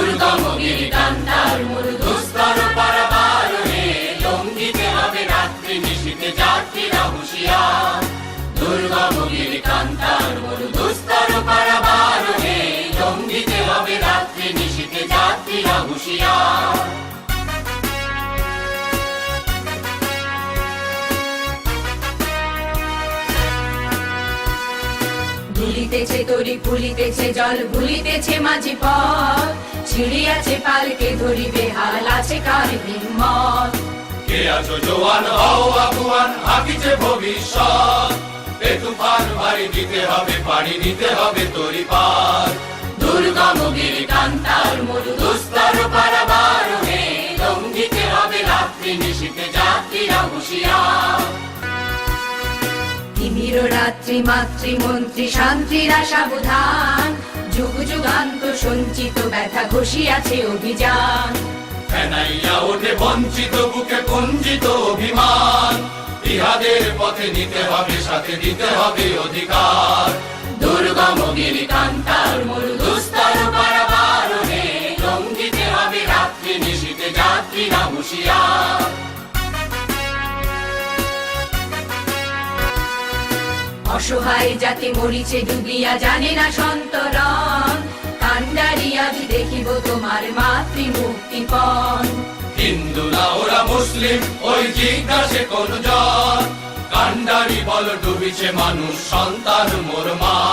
দুর্গম গিরিকান্তার মরু দুস্তর পারাবার হে লঙ্ঘিতে হবে রাত্রি নিশিতে যাত্রীরা হুঁশিয়ার। দুর্গম গিরিকান্তার দুলিতেছে তরি ফুলিতেছে জল ভুলিতেছে মাঝি পথ। ছিড়িয়াছে পালকে ধরিবে হাল আছে কার হিম্মত। কে আছো জোয়ান হও আগুয়ান হাকিছে ভবিষ্যৎ। এ তুফান ভারী দিতে হবে পাড়ি দিতে হবে তরি পার দুর্গম গিরিকান্তার মরু দুস্তর পারাবার হে লঙ্ঘিতে হবে রাত্রি নিশীতে যাত্রীরা হুঁশিয়ার। তিমির রাত্রি মাতৃ মন্ত্রী শান্তিরা সাবধান যুগ যুগান্ত সঞ্চিত ব্যথা ঘষিয়াছে অভিযান। ফেনাইয়া ওঠে বঞ্চিত বুকে কুঞ্চিত অভিমান। ইহাদের পথে নিতে হবে সাথে দিতে হবে অধিকার। দুর্গম গিরিকান্তার মরু দুস্তর পারাবার লঙ্ঘিতে হবে রাত্রি নিশীতে যাত্রীরা হুঁশিয়ার। অসহায় জাতি মরিছে, ডুবিয়া জানে না সন্তরণ। কান্ডারি আজ দেখিব তোমার মাতৃ মুক্তিপণ হিন্দু না, ওরা মুসলিম, ওই জিজ্ঞাসে কোন জন কান্ডারি বল, ডুবিছে মানুষ, সন্তান মোর মান